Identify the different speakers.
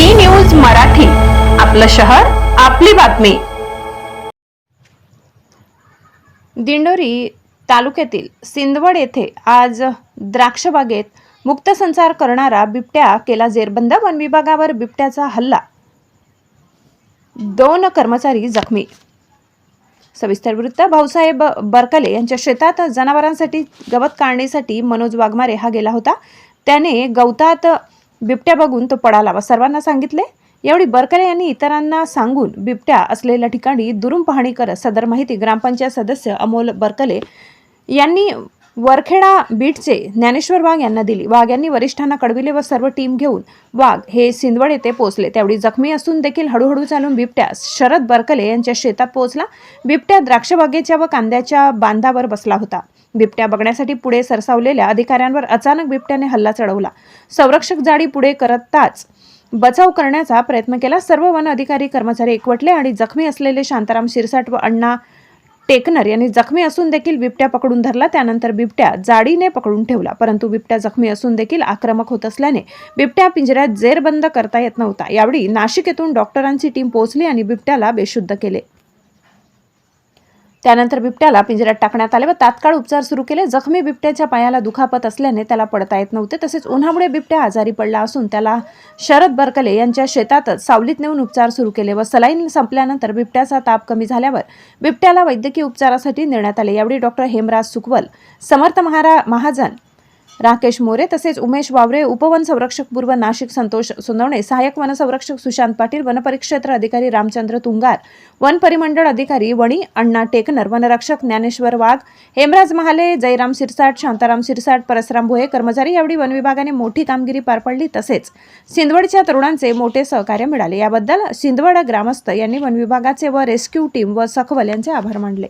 Speaker 1: बी news Marathi. आपलं शहर आपली बातमी. दिंडोरी तालुक्यातील सिंदवड येथे आज द्राक्षबागेत मुक्त संचार करणारा बिबट्या केला जेरबंद. वन विभागावर बिबट्याचा हल्ला. दोन कर्मचारी जखमी. सविस्तर वृत्त भाऊसाहेब बरकले यांच्या शेतात जनावरांसाठी गवत काढण्यासाठी मनोज वाघमारे हा गेला होता. त्याने गवतात बिबट्या बघून तो पळाला व सर्वांना सांगितले यावेळी बरकले यांनी इतरांना सांगून बिबट्या असलेल्या ठिकाणी दुरून पाहणी करत सदर माहिती ग्रामपंचायत सदस्य अमोल बरकले यांनी वरखेडा बीटचे ज्ञानेश्वर वाघ यांना दिली. वाघ यांनी वरिष्ठांना कळविले व सर्व टीम घेऊन वाघ हे सिंदवड येथे पोहोचले. त्यावेळी जखमी असून देखील हळूहळू चालून बिबट्या शरद बरकले यांच्या शेतात पोहोचला. बिबट्या द्राक्षबागेच्या व कांद्याच्या बांधावर बसला होता. बिबट्या बघण्यासाठी पुढे सरसावलेल्या अधिकाऱ्यांवर अचानक बिबट्याने हल्ला चढवला. संरक्षक जाडी पुढे करताच बचाव करण्याचा प्रयत्न केला. सर्व वन अधिकारी कर्मचारी एकवटले आणि जखमी असलेले शांताराम शिरसाट व अण्णा टेकनर यांनी जखमी असून देखील बिबट्या पकडून धरला. त्यानंतर बिबट्या जाडीने पकडून ठेवला. परंतु बिबट्या जखमी असून देखील आक्रमक होत असल्याने बिबट्या पिंजऱ्यात जेरबंद करता येत नव्हता. यावेळी नाशिक येथून डॉक्टरांची टीम पोहोचली आणि बिबट्याला बेशुद्ध केले. त्यानंतर बिबट्याला पिंजऱ्यात टाकण्यात आले व तात्काळ उपचार सुरू केले. जखमी बिबट्याच्या पायाला दुखापत असल्याने त्याला पडता येत नव्हते. तसेच उन्हामुळे बिबट्या आजारी पडला असून त्याला शरद बरकले यांच्या शेतातच सावलीत नेऊन उपचार सुरू केले व सलाईन संपल्यानंतर बिबट्याचा ताप कमी झाल्यावर बिबट्याला वैद्यकीय उपचारासाठी नेण्यात आले. यावेळी डॉक्टर हेमराज सुकवल समर्थ महारा महाजन राकेश मोरे तसेच उमेश वावरे उपवन संरक्षक पूर्व नाशिक संतोष सोनवणे सहाय्यक वनसंरक्षक सुशांत पाटील वनपरिक्षेत्र अधिकारी रामचंद्र तुंगार वन परिमंडळ अधिकारी वणी अण्णा टेकनर वनरक्षक ज्ञानेश्वर वाघ हेमराज महाले जयराम सिरसाट शांताराम सिरसाट परसराम भोये कर्मचारी यावेळी वन विभागाने मोठी कामगिरी पार पडली. तसेच सिंदवडच्या तरुणांचे मोठे सहकार्य मिळाले. याबद्दल सिंदवड ग्रामस्थ यांनी वन विभागाचे व रेस्क्यू टीम व सखवल यांचे आभार मानले.